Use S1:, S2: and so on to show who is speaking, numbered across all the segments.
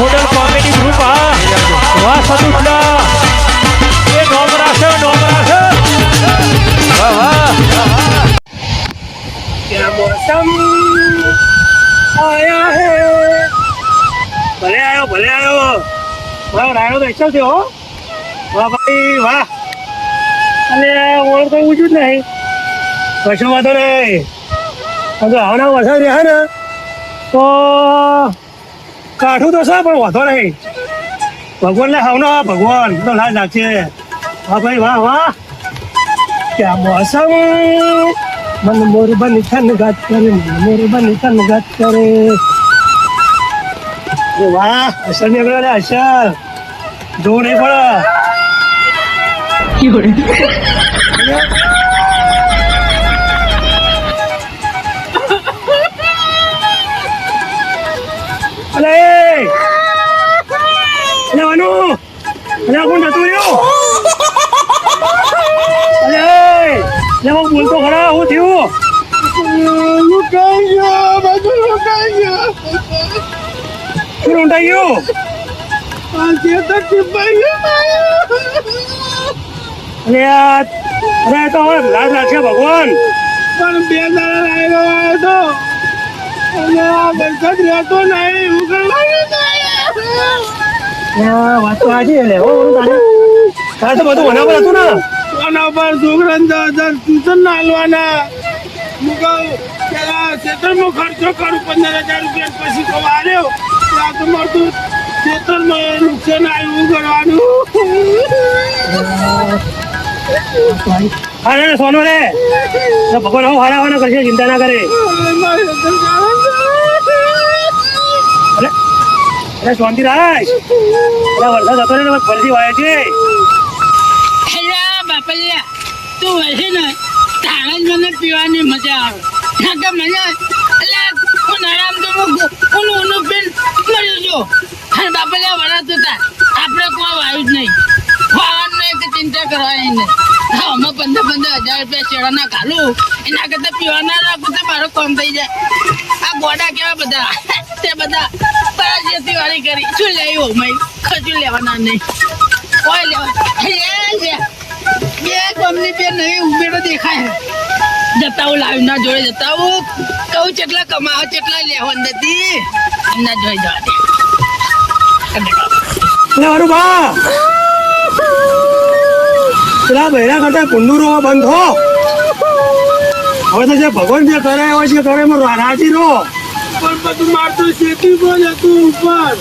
S1: Model comedy group આ વાહ સદુડા એ ડોમરા છે ડોમરા છે વાહ વાહ.
S2: ક્યા મોસમ આયા હે ભલે આયો ભલે આયો વાહ રાયો તો છે હો વાહ ભાઈ વાહ અને ઓળખ તો ઉજું જ નહીં કશો વાંધો નહીં હજુ આવના વરસાદ રહ્યા ને તો કાઠું તો છે પણ વાંધો નહીં. ભગવાન ને હાવનો ભગવાન તો લાજ નાખશે હા ભાઈ વાહ વાહ. ક્યાં મોસમ? મન મોર બની તન ગાત કરે મન મોર બની તન ગાત કરે વાહ અસર નીકળ્યો રે અસર જોર નહીં પડે. અલે! અલે અનુ અલે કોણ જતું રહ્યું? અલે અલે, હું બોલતો ખરા, હું થયું?
S3: લુકાઈ ગયો બધું લુકાઈ ગયો?
S2: શું ઊંટાઈ ગયું
S3: ગયો
S2: અરે તો હવે લાજ લાગશે ભગવાન.
S3: પણ બે દાડા લાગ્યો આવ્યો તો. વરસાદ રહેતો નહીં ઉગડવાનું નહીં
S2: વાત તો સાચી એટલે હો તારે. તો બધું મના પર હતું ને?
S3: કોના પર છોકરાને હજાર ટ્યુશન ના હાલવાના હું કહું પેલા ખેતરમાં ખર્ચો કરું પંદર હજાર રૂપિયા પછી કહું આવ્યો ત્યાં તો મળતું ખેતરમાં નુકસાન આવ્યું કરવાનું.
S2: અરે સોનો રે ભગવાન આવું હારા હારા કરશે, ચિંતા ના કરે. અરે શાંતિ રાખ અરે, વરસાદ હતો ને ફરજી વાય છે.
S4: અલ્યા, બાપલિયા, તું વહે ને તાણે જ મને પીવાની મજા આવે. ના કે મને, અલ્યા, હું હું ઊનું પીન મરી જો અને બાપલિયા આપણે કોઈ આવ્યું જ નહીં. ખાવાનું ચિંતા કરવાની હા, અમે પંદર પંદર હજાર રૂપિયા શેડાના ઘાલું એના કરતા પીવાના રાખું તો મારો કામ થઈ જાય. આ ગોડા કેવા બધા? તે બધા પરાજયતી વાળી કરી. શું લેવું મય લેવાના નહીં. કોઈ લેવા બે ગમની બે ઉમેરો દેખાય. જતાવું લાવ્યું ના જોડે જતાવું. કહું કેટલા કમાવો કેટલા લેવા નથી. એમના જોઈ જવા
S2: પેલા બહેરા કરતા કુંડુરો બંધ હો. હવે તો જે ભગવાન જે કરે હોય છે કરે એમાં રાજી રહો.
S3: પણ બધું મારતું પર જ હતું ઉપર.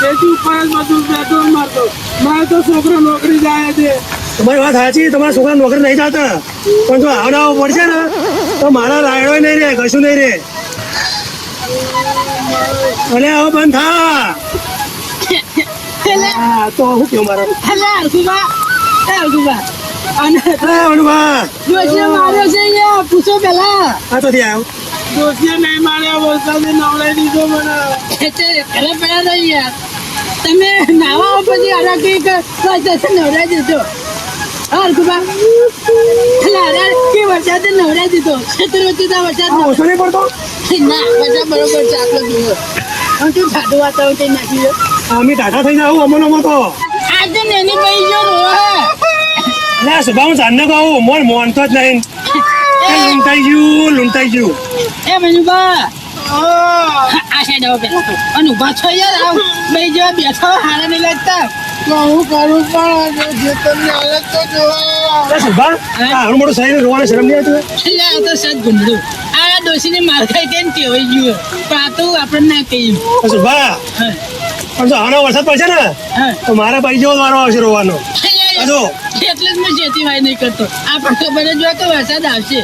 S3: શેતી ઉપર જ બધું પેટ્રોલ મારતો. મારે તો છોકરો નોકરી જાય છે.
S2: તમારી વાત સાચી તમારા છોકરા નોકરી નહીં જતા. પણ જો આવડાવો પડશે ને તો મારા રાયડો નહીં રે કશું નહીં રે અલે હવે બંધ થા. હા, તો શું કેવું મારે?
S4: હલે અરકુબા એ અરકુબા અને
S2: અરે વણુભા,
S4: જોશીએ માર્યો છે અહીંયા. પૂછો પેલા
S2: આ તો ત્યાં
S3: દોષીએ નહીં માર્યા વરસાદે નવડાઈ દીધો મને.
S4: ખેતર ઘરે પડ્યા રહી યાર તમે નાવા પછી આરા કંઈક વરસાદ નવડાવી દીધો. હા અરકુબા એટલે અરે કે વરસાદે નવડાવી દીધો. ખેતર વચ્ચે તો વરસાદ
S2: ઓછો નહીં પડતો?
S4: ના બધા બરોબર ચાલો દિવસ આમ કેવું ઠાડું વાતાવરણ નાખી દો
S2: અમે ટાટા થઈને આવું અમનો અમો તો
S4: આજે નેની પઈ ગયો
S2: રો ના સુભા હું જાણને કહું મોન મોન તો જ નહીં. એ લૂંટાઈ ગયું લૂંટાઈ ગયું.
S4: એ મનુબા આ સાઈડ આવો પેલા અને ઊભા છો યાર આવ બે જેવા બેઠો હારા નહીં લાગતા.
S3: તો હું કરું પણ આ ખેતરની હાલત તો જોવા.
S2: સુભા આ આનું મોટું શરીર રોવાને શરમ નહીં આવતું
S4: એટલે આ તો સજ ગુંડું આ ડોસીને માર ખાઈ તેને ટેવાઈ ગયું પણ આ તો આપણને ના કહ્યું
S2: સુભા પણ જો આનો વરસાદ પડશે ને
S4: હા.
S2: તો મારા ભાઈ જેવો મારો વારો આવશે રોવાનો. જો
S4: એટલે જ મેં ખેતીવાડી નહીં કરતો. આ પણ ખબર જો હોય વરસાદ આવશે.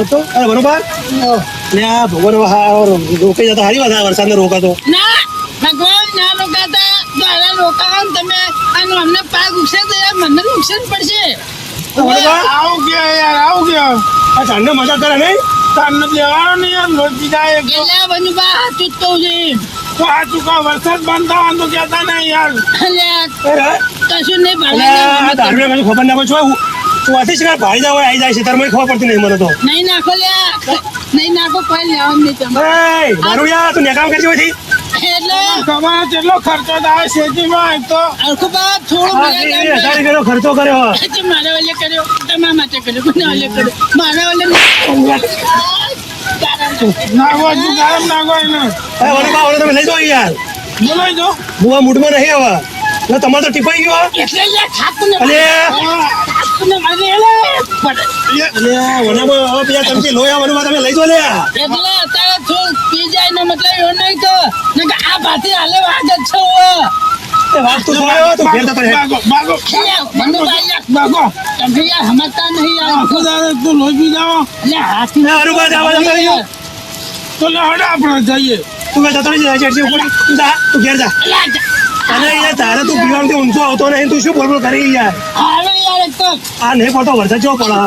S2: હતો. અરે બરોબર? ને આ ભગવાન રોકાઈ જતા હારી વાત આ વરસાદને રોકાતો.
S4: ના ભગવાન ના રોકાતા. દ્વારા રોકાવા તમે અને અમને પાક ઉગશે તો યાર મને નુકસાન પડશે.
S3: આવું કે યાર આવું કે.
S2: આ ચાંદને મજા કરે નહીં?
S3: તારને દેવાનો નહીં યાર તો.
S4: એટલે બનુબા જ કહું છું
S3: તો આ ચૂકા વરસાદ બંધ થવાનું તો કહેતા નહીં યાર.
S4: કશું નહીં ભાડે
S2: ખબર ના પડે. છું તું આથી શિકાર ભાઈ જાવ આવી જાય છે? તારે મને ખબર પડતી નહીં મને તો.
S4: નહીં નાખો લ્યા નહીં નાખો કોઈ લેવાનું નહીં તમે
S2: મારું ભરુયા, તું નેકામ હોય છે?
S4: એટલે?
S3: કેટલો ખર્ચો થાય શેતીમાં તો
S4: અરખું થોડો
S2: ખર્ચો કર્યો.
S4: મારા વાલે કર્યો તમારા માટે કર્યો મારા વાલે.
S3: નાગો તું ગાયબ નાગો એને.
S2: એ, વરુબા, ઓલો તમે લઈ જાઓ યાર
S3: બોલાઈ દો
S2: બુઆ મૂડમાં નહીં હવે એટલે તમારે તો ટીપાઈ ગયો
S4: એટલે યાર ખાતું ને
S2: અલે.
S4: ખાતું ને એટલે પડે.
S2: અલે વનામાં હવે પેલા ચમચી લોયા વનુમાં તમે લઈ જાઓ લે.
S4: એટલે અત્યારે થોડું પી જાય ને મતલબ એવું નહીં તો નકર આ ભાતી હાલે વાગ જ છે હવે.
S2: એ વાત તો જોયો તું ઘેર જતો રહે.
S3: ભાગો ભાગો.
S4: મને ભાઈ યાર તમે યાર સમજતા નહીં યાર
S3: આખો તું લોહી પી જાઓ.
S4: એટલે હાથી
S2: જવા દો, જાઓ.
S3: તો લે હડો આપણે જઈએ.
S2: તું ઘેર જતો ચેડજી ઉપર. તું જા, તું ઘેર જા.
S4: જા-
S2: અને યાર તારે તું પીવામાંથી ઊંચો આવતો નહીં તું શું બોલ બોલ કરી યાર?
S4: હાલો યાર એક તો.
S2: આ નહીં પડતો વરસાદ ચો પડે.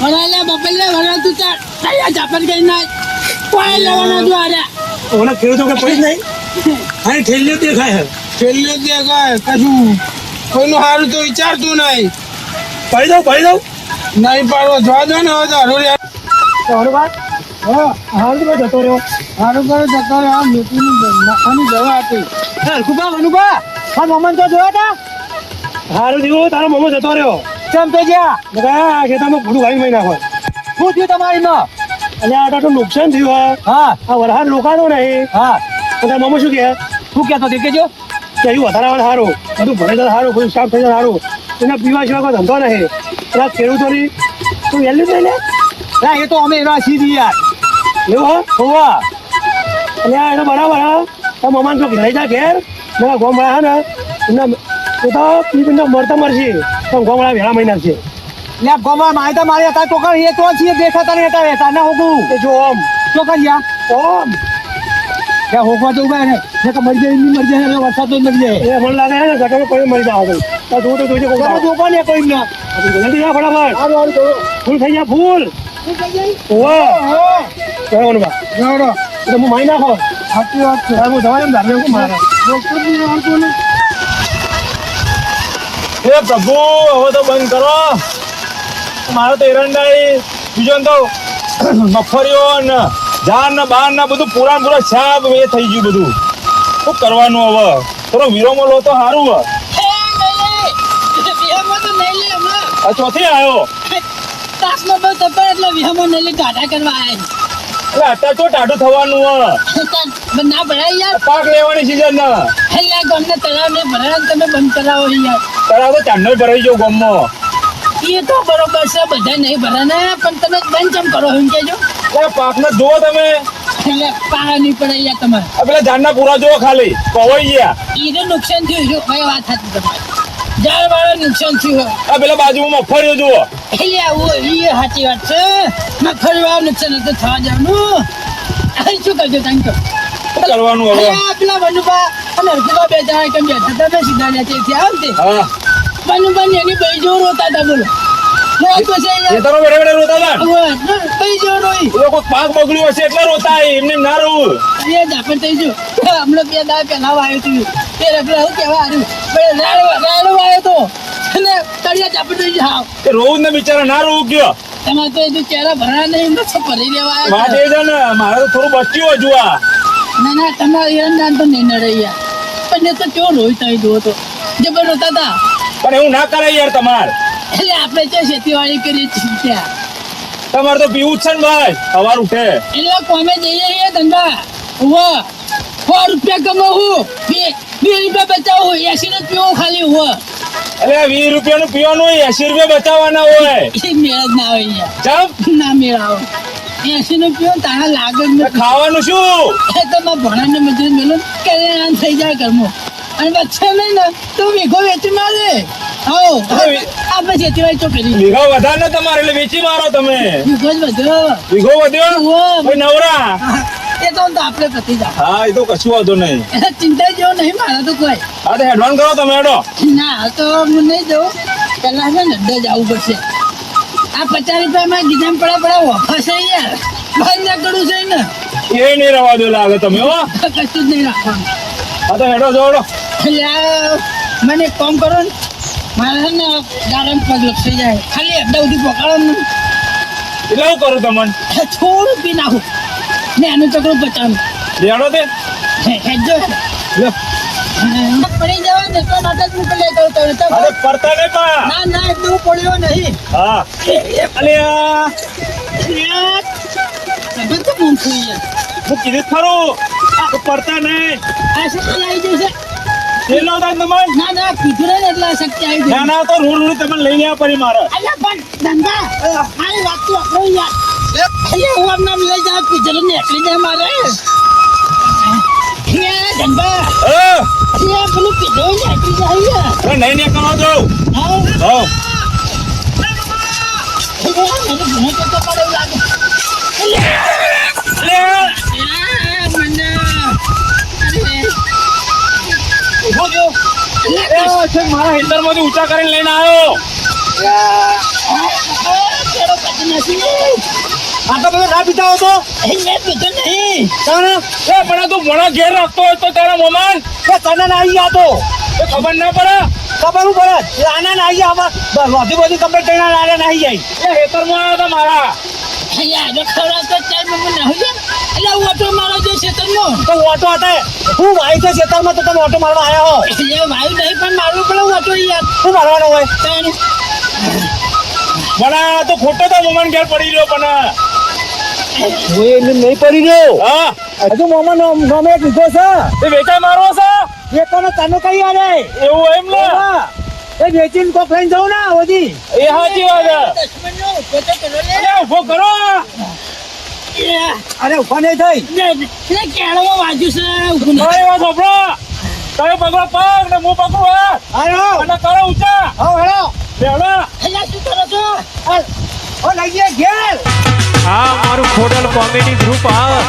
S4: વરાલે બપલે વરા તું ચાર તૈયાર જાપન કરી ના. કોઈ લેવાનો જો આર્યા
S2: ઓલા ખેડૂતો કે પડી નહીં? હા ઠેલ્યો દેખાય હે
S3: દેખાય તે કશું. કોઈનું સારું તો વિચારતું નહીં.
S2: પડી દઉં પડી દઉં.
S3: નહીં પાડવો જવા દો ને હવે તો હરોળ યાર. હા
S2: હાલ તો જતો રહ્યો.
S3: સારું કરે જતો રહ્યો. આ મેથીની નાખવાની દવા હતી
S2: વનુભા હા મમન તો જોયા તા? હારું દીવો તારો મમો જતો રહ્યો.
S3: કેમ તો જ્યાં
S2: બધા ખેતરમાં વાવી મહી નાખો
S3: શું થયું તમારી માં?
S2: અને આ તો નુકસાન થયું હે. આ વરસાદ લોકાનો નહીં
S3: હા.
S2: તારા મમો શું કહે?
S3: શું કહેતો તે? કેજો
S2: કે અહીં વધારે આવે સારું. બધું ભરાઈ સારું બધું સાફ થઈ સારું. એના પીવા સિવાય કોઈ ધંધો નહીં ખેડૂતો ખેડૂતોની તું વહેલું નહીં લે?
S3: ના એ તો અમે એવા દઈએ યાર.
S2: એવું
S3: હોવા.
S2: અને આ એને બરાબર હા. તો મમાન તો ઘરે જા ઘેર. મેં ગોમડા હા ને. એમને તો પીને મરતા મરશે. પણ ગોમડા વેળા મહિના છે.
S3: લે માય તો મારી હતા તો કર એ તો છીએ દેખાતા નહીં હતા રહેતા ના હોગું.
S2: એ જો ઓમ.
S3: તો કર યા
S2: ઓમ.
S3: ત્યાં હોગવા તો ઊભા ને ને કે મરી જાય મરી જાય વરસાદ તો મરી જાય.
S2: એ મને લાગે ને કોઈ મરી જાવ તો. તું તો જોજે કોઈ
S3: તો કોને કોઈ ના
S2: જલ્દી જા ફટાફટ.
S3: હારું હારું તો
S2: ફૂલ થઈ જા ફૂલ.
S3: હા.
S2: કહેવાનું બા.
S3: જાવડો
S2: એટલે હું મારી નાખો.
S3: સાચી વાત છે.
S2: હું જવા એમ ને ધાર્મિક મારે.
S3: ડોક્ટરની આવતો ને
S1: હે પ્રભુ હવે તો બંધ કરો. મારે તો એરંડાઈ બીજો ને તો મગફળીઓ ને જાન ને બાર ને બધું પૂરા પૂરા સાબ એ થઈ ગયું બધું. શું કરવાનું હવે? થોડો વિરોમો લો તો સારું હવે.
S4: હે
S1: ચોથી આવ્યો.
S4: તાસમાં બહુ તપે એટલે વિહામાં નહીં ગાડા કરવા આયા
S1: એટલે અત્યારે તો ટાઢું થવાનું હે.
S4: ના ભરાય યાર.
S1: પાક લેવાની સીઝન ના.
S4: હે યાર ગમને તળાવ ને ભરાય તમે બંધ કરાવો યાર.
S1: તળાવ તો ચાંદો ભરાઈ ગયો ગામમાં.
S4: એ તો બરોબર છે બધા નહીં ભરે ને પણ તમે બંધ કેમ કરો એમ કેજો
S1: પાક ને જુઓ તમે.
S4: એટલે પાણી નહીં પડે યાર તમારે.
S1: પેલા ધાનના પૂરા જોવો ખાલી. પવાઈ ગયા
S4: એને નુકસાન થયું છે ભાઈ વાત હતી તમારી. ઝાડ વાળા નુકસાન થયું
S1: આ પેલા બાજુમાં મફળીઓ જુઓ.
S4: એટલે આવું એ સાચી વાત છે. મફળી વાળા નુકસાન હતું થવા જવાનું. અહીં શું કરજો કહો
S1: શું કરવાનું હવે?
S4: પેલા વનુભા અને હરકુભા બે જણા કેમ બેઠા તમે સીધા ન્યાથી
S1: આવતી
S4: વનુભા ને એની જેવો રોતા હતા બોલો.
S1: બિચારા ના રોવું કયો?
S4: તમારે તો એ તો ચહેરા ભરણા નહીં ભરી દેવા છો.
S1: ને મારે તો થોડું બચ્યું હજુ આ.
S4: ના ના તમારે એરંડાન તો નહીં નડે યાર. પણ એ તો કેવો રોઈ થઈ ગયો હતો જબર રોતા હતા.
S1: પણ એવું ના કરાય યાર તમાર.
S4: એટલે આપણે તો ખેતીવાડી કરી ત્યાં.
S1: તમારે તો પીવું જ છે ને ભાઈ સવાર ઉઠે.
S4: એટલે કોમે જઈએ છીએ ધંધા. ઉવા સો રૂપિયા કમાવું. બે બે રૂપિયા બચાવું. એસી નું પીવું ખાલી ઉવા
S1: એટલે વીસ રૂપિયાનું પીવાનું હોય એસી રૂપિયા બચાવવાના હોય.
S4: એ મેળ જ ના હોય
S1: ચમ
S4: ના મેળ આવે. એસી નું પીવું તારા લાગે જ
S1: ખાવાનું શું?
S4: એ તો મારા ભણાને મજૂર મેલું. કે થઈ જાય ઘરમાં. અને વચ્ચે નહીં ને તો વીઘો વેચી મારે. આવો. આપણે ખેતીવાડી તો કરી
S1: વીઘો વધારે ને તમારે એટલે વેચી મારો તમે.
S4: વીઘો જ વધ્યો
S1: વીઘો વધ્યો. ભાઈ નવરા?
S4: એ તો આપણે પતી જાય
S1: હા એ તો કશું વાંધો નહીં.
S4: ચિંતા જેવો નહીં મારે તો કોઈ.
S1: હા તો હેડવાન કરો તમે હેડો.
S4: ના તો હું નહીં જવું પેલા છે ને અડ્ડે જવું પડશે. આ પચાસ રૂપિયામાં ગીધામ પડા પડા વફા છે યાર. બંધ ના કરું છે ને
S1: એ નહીં રવા દો લાગે તમે હો.
S4: કશું જ નહીં રાખવાનું.
S1: હા તો હેડો જોડો
S4: એટલે મને એક કામ કરો ને. મારે છે ને ગારામ પગ લપસી જાય. ખાલી અડ્ડા સુધી પકડો ને
S1: એટલે હું કરું તમને?
S4: થોડું પી નાખું. ને એનું ચકડું બચાવું
S1: લેડો તે?
S4: હેજો
S1: લે.
S4: પડી જવા ને માટે જ મોકલી દઉં તો
S1: અરે પડતા નહીં પા.
S4: ના ના પડ્યો નહીં.
S1: હા. અલે આ
S4: બધું તો થઈ ગયા
S1: હું કીધું ખરું. પડતા નહીં.
S4: આ શક્તિ આવી જશે
S1: લાવતા જ તમને
S4: ના ના કીધું ને એટલે આ શક્તિ આવી
S1: ના
S4: જશે
S1: ના તો રૂડ રૂડ તમને લઈ લેવા પડી મારે.
S4: અલ્યા પણ ધંધા મારી વાત તો આપણો યાર અલ્યા હું આમ નામ લઈ જાઉં કીધું ને જાય મારે. ધંધા.
S1: હે.
S4: પેલું કીધું નીકળી જાય
S1: નહીં નહીં કરવા દઉં
S4: હા. મને ઘણો તો પડે લાગે.
S1: અલે
S4: અલ્યા
S1: હિન્દરમાંથી મારા ઊંચા કરીને લઈને આવ્યો
S5: આટલો બધો ના પીતા હો તો
S4: એ મેં પીધું નહીં
S1: એ પણ તું ભણો ઘેર રાખતો હોય તો તારા
S5: એ તને ના આવી તો
S1: ખબર ના પડે
S5: ખબર પડે આના ના બધી બધી કમ્પ્લેટ થઈને આના ના આવી જાય
S1: એ હેતરમાં હતા મારા.
S4: અહીંયા આગળ ખવડાવ તો મમ્મી ના હોય? એટલે હું ઓટો મારો જે ખેતરમાં
S5: તો ઓટો હતા હું વાઈ છે ખેતરમાં તો તમે ઓટો મારવા આવ્યા હો.
S4: એટલે વાયુ નહીં પણ મારવું પડે ઓટો યાર
S5: શું મારવાનો હોય?
S4: તાણ.
S1: તો ખોટો તો મોમાન ઘેર પડી રહ્યો પણ
S5: હું નહીં પડી ગયો
S1: હા.
S5: હજુ ગમે કીધો છે.
S1: એ વેચાઈ મારવો છે?
S5: એ તને તને કઈ આવે
S1: એવું એમ ને?
S5: એ વેચીને કોક લઈને જવું ને ઓજી.
S1: એ સાચી વાત છે.
S4: ઊભો કરો. લે
S1: અરે
S5: ઊભો ઊભા નહીં થઈ.
S4: ને એટલે કેળામાં વાગ્યું છે.
S1: મારી વાત સાંભળો. તમે પકડો પગ ને હું પગલું હાથ.
S5: આયો
S1: અને કરો ઊંચા.
S5: આવો હેડો
S1: બેડો
S4: એટલે શું કરો છો?
S5: ઓ લઈ ગયા ઘેર.
S6: હા મારું ખોડલ કોમેડી ગ્રુપ આ